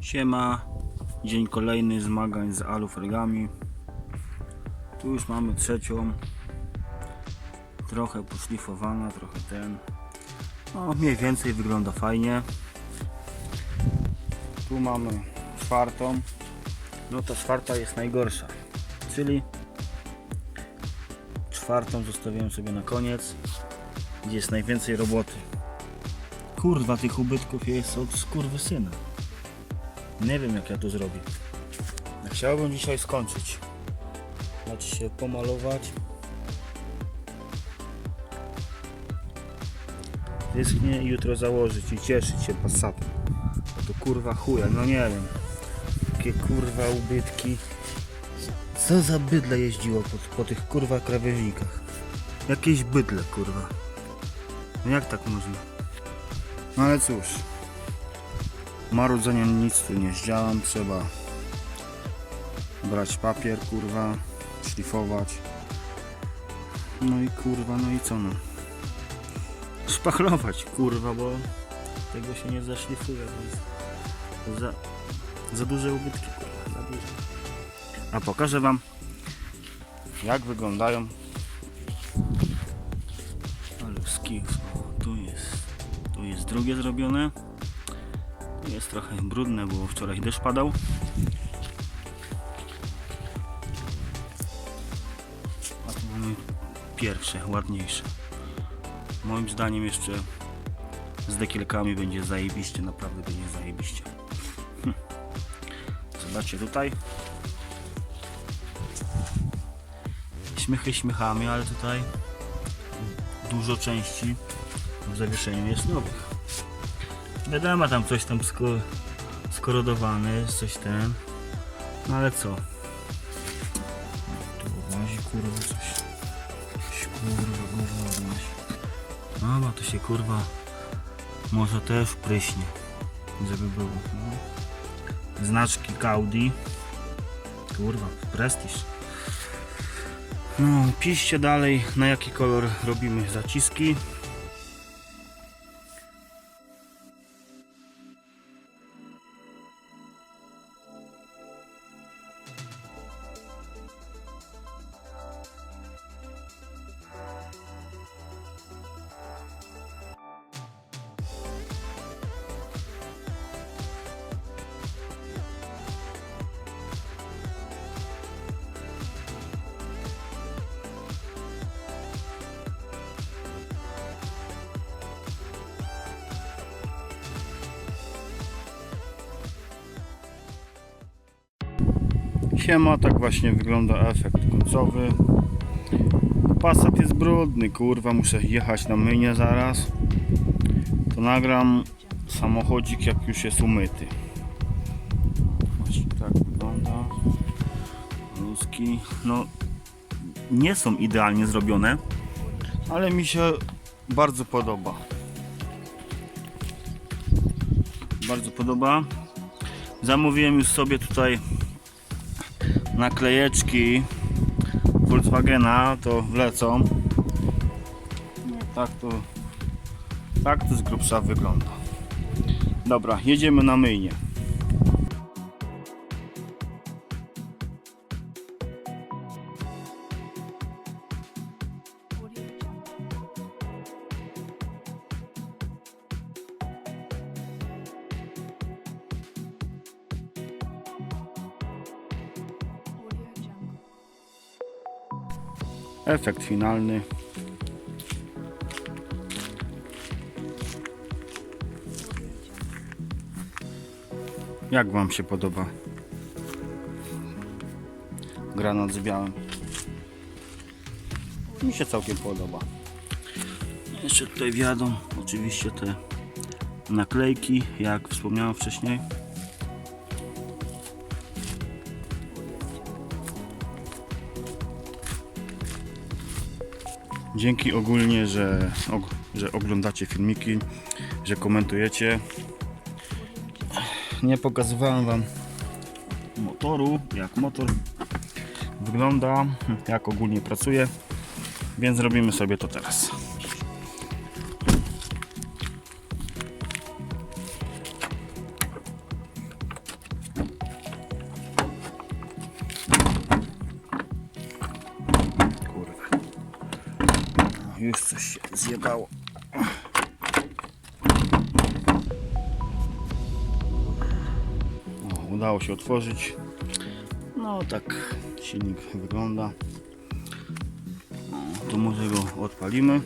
Siema, dzień kolejny zmagań z alufelgami. Tu już mamy trzecią. Trochę poszlifowana, trochę ten. No, mniej więcej wygląda fajnie. Tu mamy czwartą. No ta czwarta jest najgorsza. Czyli czwartą zostawiłem sobie na koniec, gdzie jest najwięcej roboty. Kurwa, tych ubytków jest od skurwysyna. Nie wiem jak ja to zrobię. Chciałbym dzisiaj skończyć. Znaczy się pomalować. Wyschnie i jutro założyć i cieszyć się Passatem. To kurwa chuja, no nie wiem. Jakie kurwa ubytki. Co za bydle jeździło po, po tych kurwa krawężnikach? Jakieś bydle kurwa. No jak tak można? No ale cóż. Marudzeniem nic tu nie zdziałam, trzeba brać papier, kurwa, szlifować. No i kurwa, no i co no? Szpachlować, kurwa, bo tego się nie zaszlifuje, jest za, za duże ubytki, kurwa, za duże. A pokażę wam, jak wyglądają Aluski. O, tu jest, tu jest drugie zrobione. Jest trochę brudne, bo wczoraj deszcz padał. A tu mamy pierwsze, ładniejsze. Moim zdaniem jeszcze z dekielkami będzie zajebiście, naprawdę będzie zajebiście. Hm. Zobaczcie tutaj. Śmiechy śmiechami, ale tutaj dużo części w zawieszeniu jest nowych. Wiadomo, tam coś tam sko skorodowane jest, coś ten. No ale co? Tu łazi kurwa coś. Coś kurwa odnosi. No bo to się kurwa może też pryśnie. Żeby było. No. Znaczki Audi. Kurwa, prestiż. No, piszcie dalej na jaki kolor robimy zaciski. Siema, tak właśnie wygląda efekt końcowy. Passat jest brudny, kurwa, muszę jechać na mynie zaraz. To nagram samochodzik jak już jest umyty. Właśnie tak wygląda. Luski, no nie są idealnie zrobione, ale mi się bardzo podoba. Bardzo podoba. Zamówiłem już sobie tutaj naklejeczki Volkswagena to wlecą. Tak to tak to z grubsza wygląda. Dobra, jedziemy na myjnie. Efekt finalny. Jak Wam się podoba? Granat z białym. Mi się całkiem podoba. Jeszcze tutaj wjadą oczywiście te naklejki, jak wspomniałem wcześniej. Dzięki ogólnie, że, og- że oglądacie filmiki, że komentujecie. Nie pokazywałem Wam motoru, jak motor wygląda, jak ogólnie pracuje, więc zrobimy sobie to teraz. Już coś się zjebało. O, udało się otworzyć. No tak silnik wygląda. To może go odpalimy.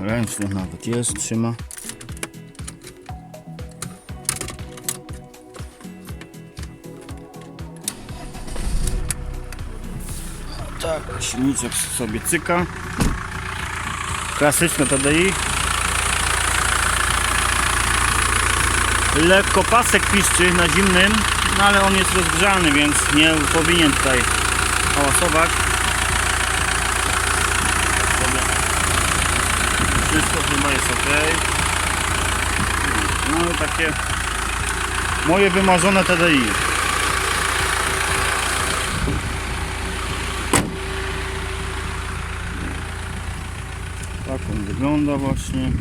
Ręczny nawet jest, trzyma. Tak, silniczek sobie cyka. Klasyczne TDI. Lekko pasek piszczy na zimnym, no ale on jest rozgrzany, więc nie powinien tutaj hałasować. Wszystko chyba jest ok. No takie moje wymarzone TDI. Tak on wygląda właśnie.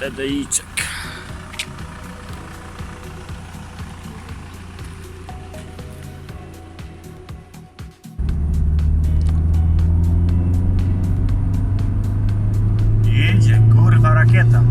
TDIczek. Jedzie, kurwa rakieta.